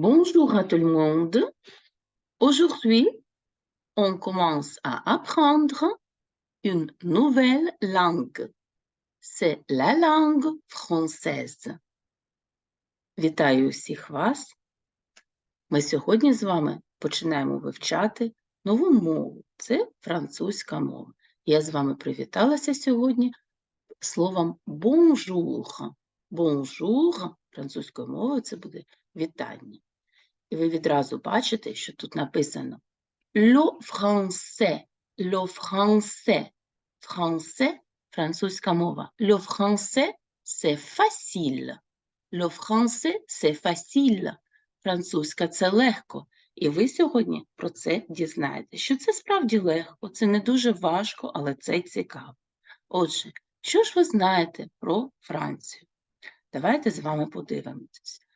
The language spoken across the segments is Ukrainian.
Bonjour à tout le monde. Aujourd'hui, on commence à apprendre une nouvelle langue. C'est la langue française. Вітаю всіх вас. Ми сьогодні з вами починаємо вивчати нову мову. Це французька мова. Я з вами привіталася сьогодні словом bonjour. Bonjour французькою мовою це буде вітання. І ви відразу бачите, що тут написано le français, le français, français, французька мова. Le français, c'est facile. Le français, c'est facile. Французька це легко. І ви сьогодні про це дізнаєтесь, що це справді легко, це не дуже важко, але це цікаво. Отже, що ж ви знаєте про Францію? Давайте з вами подивимось.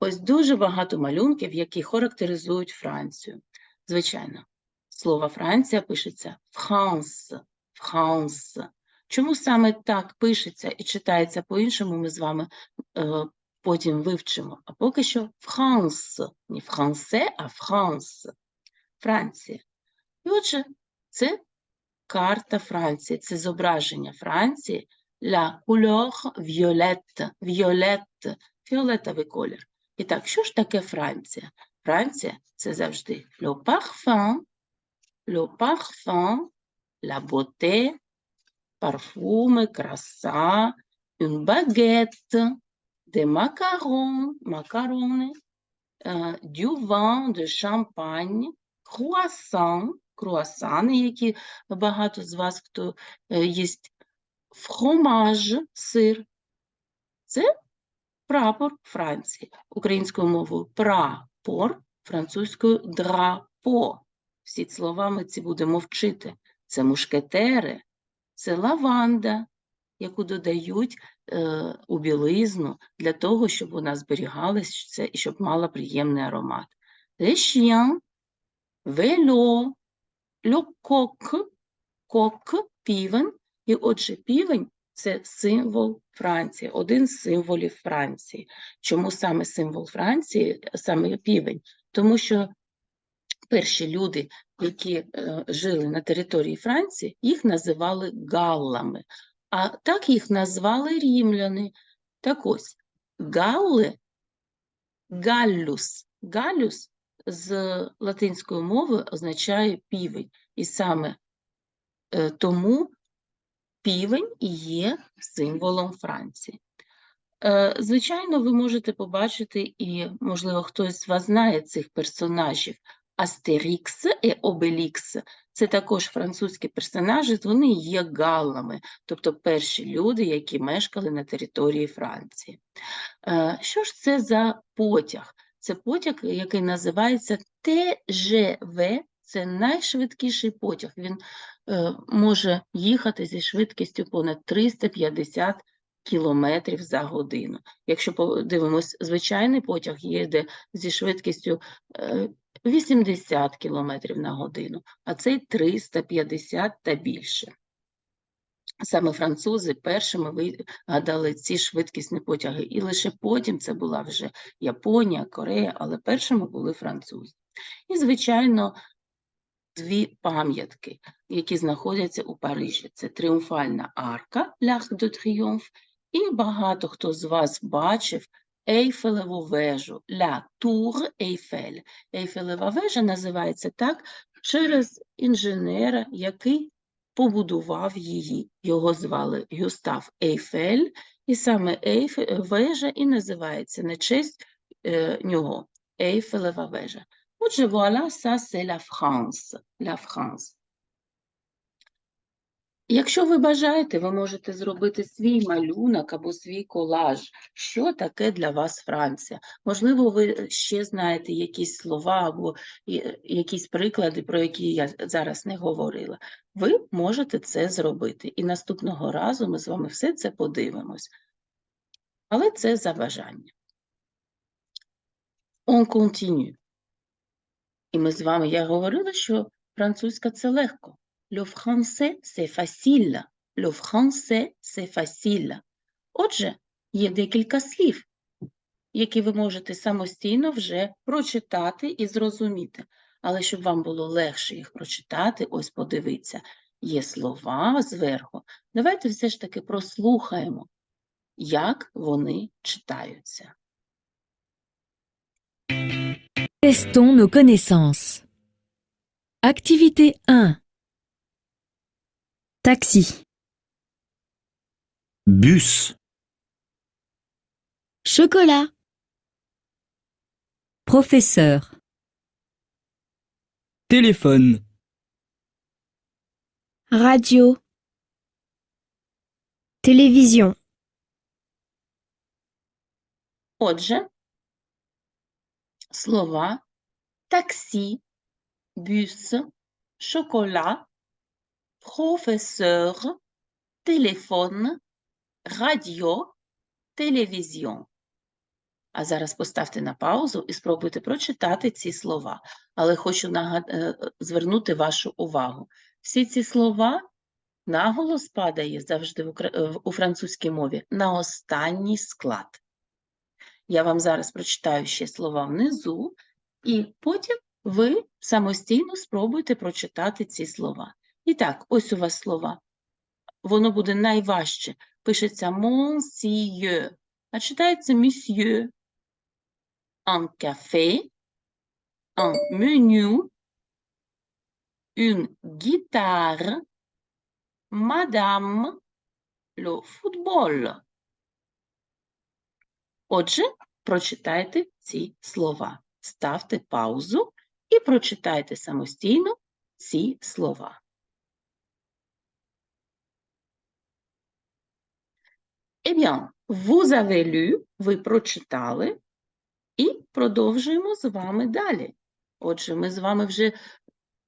Ось дуже багато малюнків, які характеризують Францію. Звичайно, слово Франція пишеться France, France. Чому саме так пишеться і читається по-іншому, ми з вами е, потім вивчимо. А поки що France, не français, а France. Франція. І отже, це карта Франції, це зображення Франції la couleur violette, violette, фіолетовий колір. І так, що ж таке Франція? Франція це завжди le parfum, le parfum, la beauté, парфуми, краса, une baguette, des macarons, макарони, euh, du vin, de champagne, croissant, круасани, які багато з вас, хто е, їсть фромаж, сир. Це прапор Франції. Українською мовою прапор, французькою драпо. Всі слова ми ці будемо вчити. Це мушкетери, це лаванда, яку додають е, у білизну для того, щоб вона зберігалася і щоб мала приємний аромат. Вело, le coq, кок, півень, і отже, півень це символ Франції, один з символів Франції. Чому саме символ Франції, саме півень? Тому що перші люди, які е, жили на території Франції, їх називали галлами, а так їх назвали рімляни. Так ось галли, галлюс, галлюс з латинської мови означає півень. І саме е, тому півень є символом Франції. Е, звичайно, ви можете побачити, і, можливо, хтось з вас знає цих персонажів. Астерікс і Обелікс це також французькі персонажі, вони є галлами, тобто перші люди, які мешкали на території Франції. Е, що ж це за потяг? Це потяг, який називається ТЖВ, це найшвидкіший потяг. Він е, може їхати зі швидкістю понад 350 кілометрів за годину. Якщо подивимось, звичайний потяг їде зі швидкістю е, 80 кілометрів на годину, а цей 350 та більше. Саме французи першими вигадали ці швидкісні потяги, і лише потім це була вже Японія, Корея, але першими були французи. І, звичайно, дві пам'ятки, які знаходяться у Парижі. Це Тріумфальна арка L'Arc de Triomphe, і багато хто з вас бачив Ейфелеву вежу Ля Тур Ейфель. Ейфелева вежа називається так через інженера, який побудував її. Його звали Гюстав Ейфель, і саме Ейфель, вежа і називається на честь е, нього Ейфелева вежа. Отже, voilà, ça c'est la France. La France. Якщо ви бажаєте, ви можете зробити свій малюнок або свій колаж. Що таке для вас Франція? Можливо, ви ще знаєте якісь слова або якісь приклади, про які я зараз не говорила. Ви можете це зробити. І наступного разу ми з вами все це подивимось. Але це за бажання. On continue. І ми з вами, я говорила, що французька це легко. Le français, c'est facile. Le français, c'est facile. Отже, є декілька слів, які ви можете самостійно вже прочитати і зрозуміти. Але щоб вам було легше їх прочитати, ось подивіться, є слова зверху. Давайте все ж таки прослухаємо, як вони читаються. Testons nos connaissances. Activité 1. Taxi. bus, Chocolat. Professeur. téléphone, Radio. Télévision. Отже, Слова таксі, бюс, шокола, професор, телефон, радіо, телевізіон. А зараз поставте на паузу і спробуйте прочитати ці слова. Але хочу нагад... е, звернути вашу увагу. Всі ці слова наголос падає завжди в е, у французькій мові на останній склад. Я вам зараз прочитаю ще слова внизу, і потім ви самостійно спробуйте прочитати ці слова. І так, ось у вас слова. Воно буде найважче. Пишеться monsieur, а читається monsieur. Un café, un menu, une guitare, madame, le football. Отже, прочитайте ці слова. Ставте паузу і прочитайте самостійно ці слова. Eh bien, vous avez lu, ви прочитали, і продовжуємо з вами далі. Отже, ми з вами вже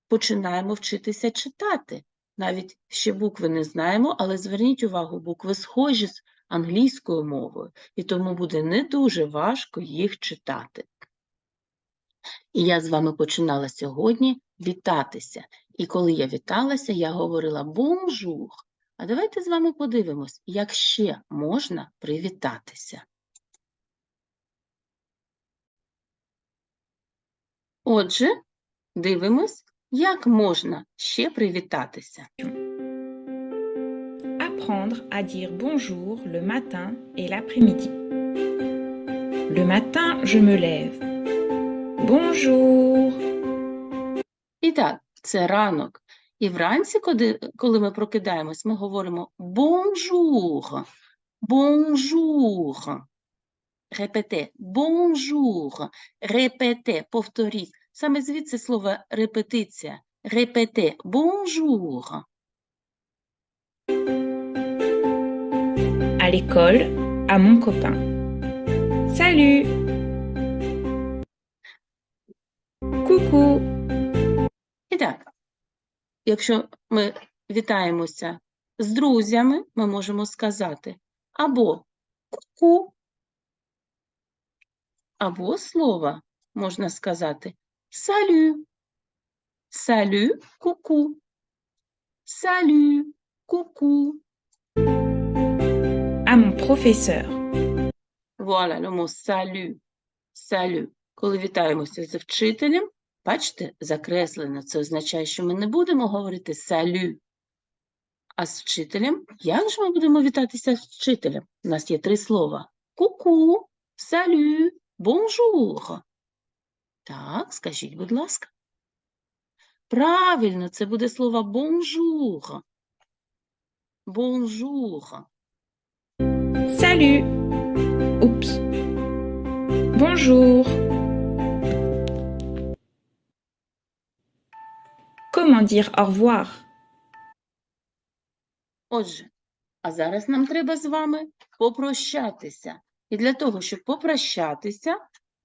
починаємо вчитися читати. Навіть ще букви не знаємо, але зверніть увагу, букви схожі з англійською мовою, і тому буде не дуже важко їх читати. І я з вами починала сьогодні вітатися. І коли я віталася, я говорила бонжур. А давайте з вами подивимось, як ще можна привітатися. Отже, дивимось, як можна ще привітатися. Apprendre à dire bonjour le matin et l'après-midi. Le matin, je me lève. Bonjour. І так, це ранок. І вранці, коли, коли ми прокидаємось, ми говоримо bonjour, bonjour. Репете, bonjour, репете, повторіть. Саме звідси слово репетиція. Репете, bonjour. À l'école, à mon copain. Salut. Coucou. І так, якщо ми вітаємося з друзями, ми можемо сказати або ку-ку, або слово можна сказати салю, салю, ку-ку, салю, ку-ку. Professeur. Voilà, le mot salut, salut. Коли вітаємося з вчителем, бачите, закреслено, це означає, що ми не будемо говорити салю. А з вчителем, як же ми будемо вітатися з вчителем? У нас є три слова: ку-ку, салю, бонжур. Так, скажіть, будь ласка. Правильно, це буде слово бонжур. Бонжур. Salut. Oups. Bonjour. Comment dire au revoir Отже, а зараз нам треба з вами попрощатися. І для того, щоб попрощатися,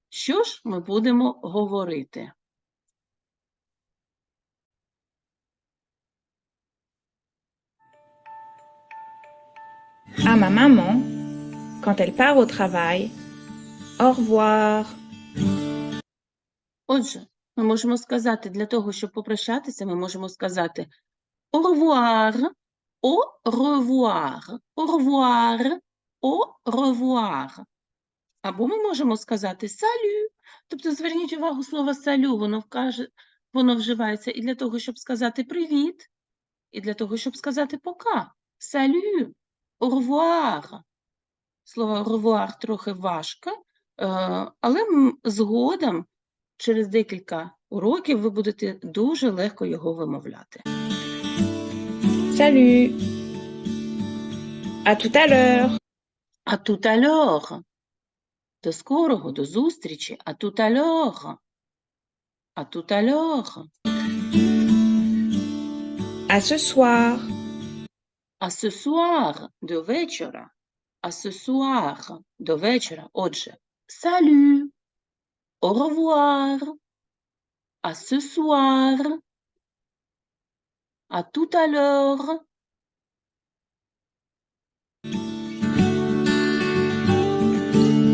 що ж ми будемо говорити? À ma maman, quand elle part au travail. Au revoir. Отже, ми можемо сказати, для того, щоб попрощатися, ми можемо сказати au revoir, au revoir, au revoir, au revoir. Або ми можемо сказати салю. Тобто зверніть увагу слово салю, воно вкаже, воно вживається і для того, щоб сказати привіт, і для того, щоб сказати пока. Салю, au revoir. Слово revoir трохи важке, е, але згодом, через декілька уроків, ви будете дуже легко його вимовляти. Salut. À tout à l'heure. А тут альор. До скорого, до зустрічі. А тут альор. А тут альор. À ce soir. А ce soir до вечора. А ce soir до вечора. Отже, salut, au revoir, à ce soir, à tout à l'heure.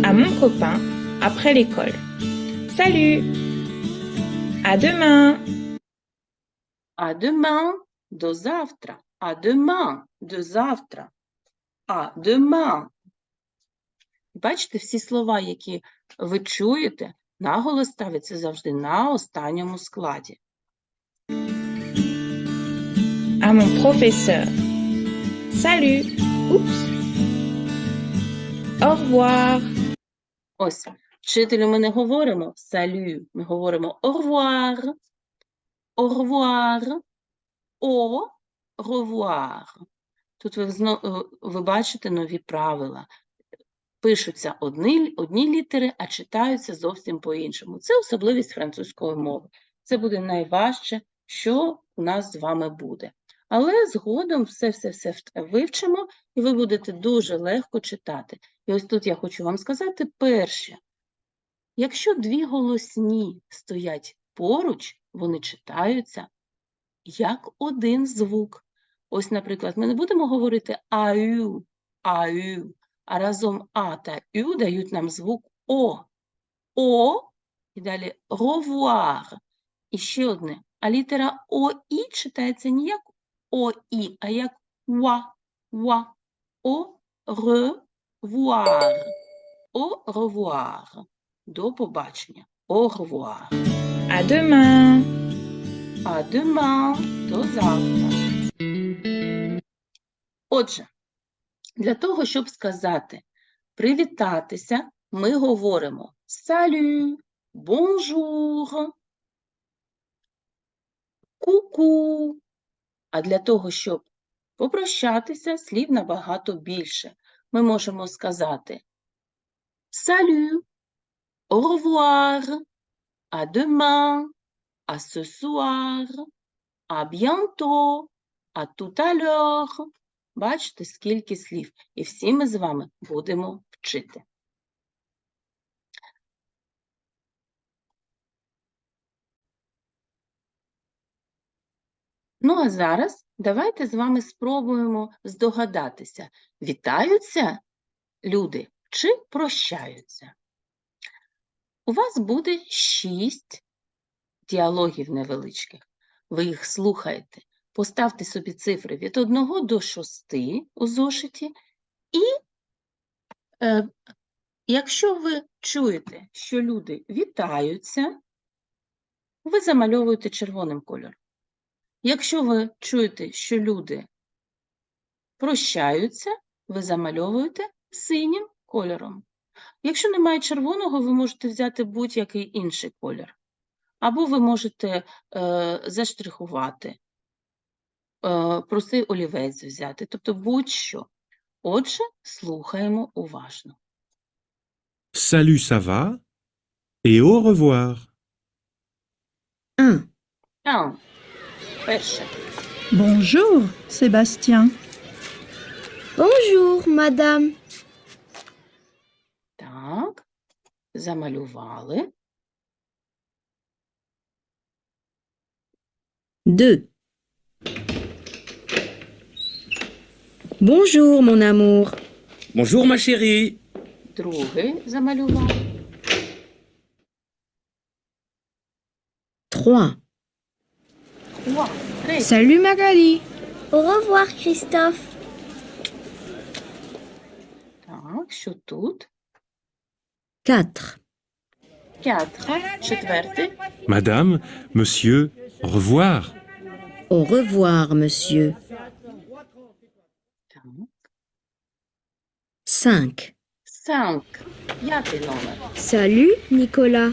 À mon copain après l'école. Salut. À demain. А demain до завтра. А demain до завтра. А demain. Бачите, всі слова, які ви чуєте, наголос ставиться завжди на останньому складі. À mon professeur. Salut. Oups. Au revoir. Ось, вчителю ми не говоримо салю, ми говоримо au revoir, au revoir, au revoir. Тут ви, е, ви бачите нові правила. Пишуться одні, одні літери, а читаються зовсім по-іншому. Це особливість французької мови. Це буде найважче, що у нас з вами буде. Але згодом все-все-все вивчимо, і ви будете дуже легко читати. І ось тут я хочу вам сказати перше. Якщо дві голосні стоять поруч, вони читаються як один звук. Ось, наприклад, ми не будемо говорити аю, аю, а разом а та ю дають нам звук о. О і далі revoir. І ще одне. А літера о і читається не як о і, а як ва, ва. О revoir. Au revoir. До побачення. Au revoir. À demain. А demain. До завтра. Отже, для того, щоб сказати привітатися, ми говоримо salut, bonjour, ку-ку. А для того, щоб попрощатися, слів набагато більше. Ми можемо сказати salut, au revoir, à demain, à ce soir, à bientôt, à tout à l'heure. Бачите, скільки слів. І всі ми з вами будемо вчити. Ну, а зараз давайте з вами спробуємо здогадатися, вітаються люди чи прощаються. У вас буде шість діалогів невеличких. Ви їх слухаєте. Поставте собі цифри від 1 до 6 у зошиті. І е, якщо ви чуєте, що люди вітаються, ви замальовуєте червоним кольором. Якщо ви чуєте, що люди прощаються, ви замальовуєте синім кольором. Якщо немає червоного, ви можете взяти будь-який інший колір. Або ви можете е, заштрихувати, е, простий олівець взяти, тобто будь-що. Отже, слухаємо уважно. Salut, ça va Et au revoir. 1. А, перше. Bonjour, Sébastien. Bonjour, madame. Так, замалювали. 2. Bonjour, mon amour. Bonjour ma chérie. Другий замалювали. 3. Уа, третій. Salut Magali. Au revoir, Christophe. Так, що тут? 4. Quatre. Четвертий. Madame, Monsieur, au revoir. Au revoir, monsieur. 5. Cinq. П'ятий номер. Salut, Nicolas.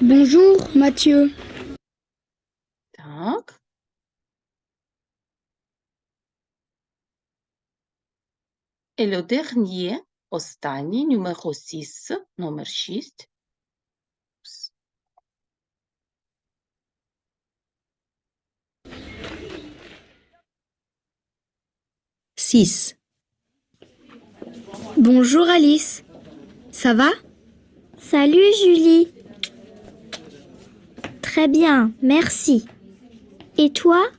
Bonjour, Mathieu. Так. Et le dernier, останній, numéro 6, номер 6. 6. Bonjour, Alice. Ça va Salut, Julie. Très bien, merci. Et toi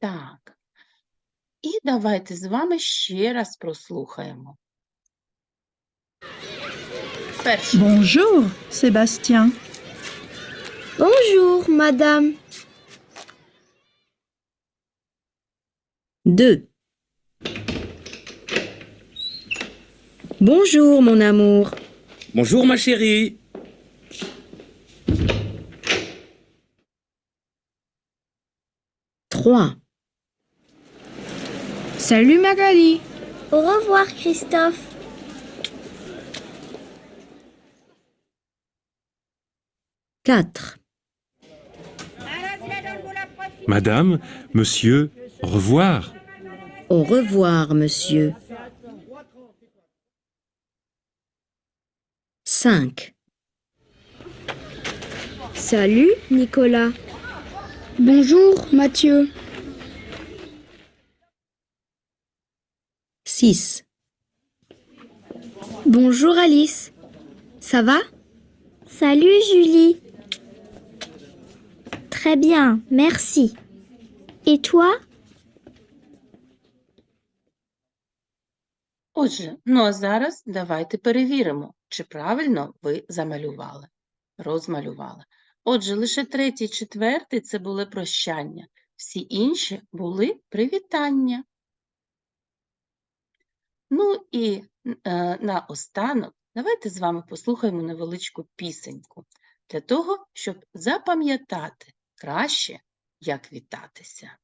Так. І давайте з вами ще раз прослухаємо. Перший. Bonjour, Sébastien. Bonjour, madame. 2. Bonjour, mon amour. Bonjour ma chérie. Trois. Salut Magali. Au revoir, Christophe. Quatre. Madame, Monsieur, au revoir. Au revoir, monsieur. 5. Salut, Nicolas. Bonjour, Mathieu. 6. Bonjour, Alice. Ça va? Salut, Julie. Très bien, merci. Et toi? Отже, ну а зараз давайте перевіримо, чи правильно ви замалювали, розмалювали. Отже, лише третій, четвертий це були прощання, всі інші були привітання. Ну і е, наостанок давайте з вами послухаємо невеличку пісеньку для того, щоб запам'ятати краще, як вітатися.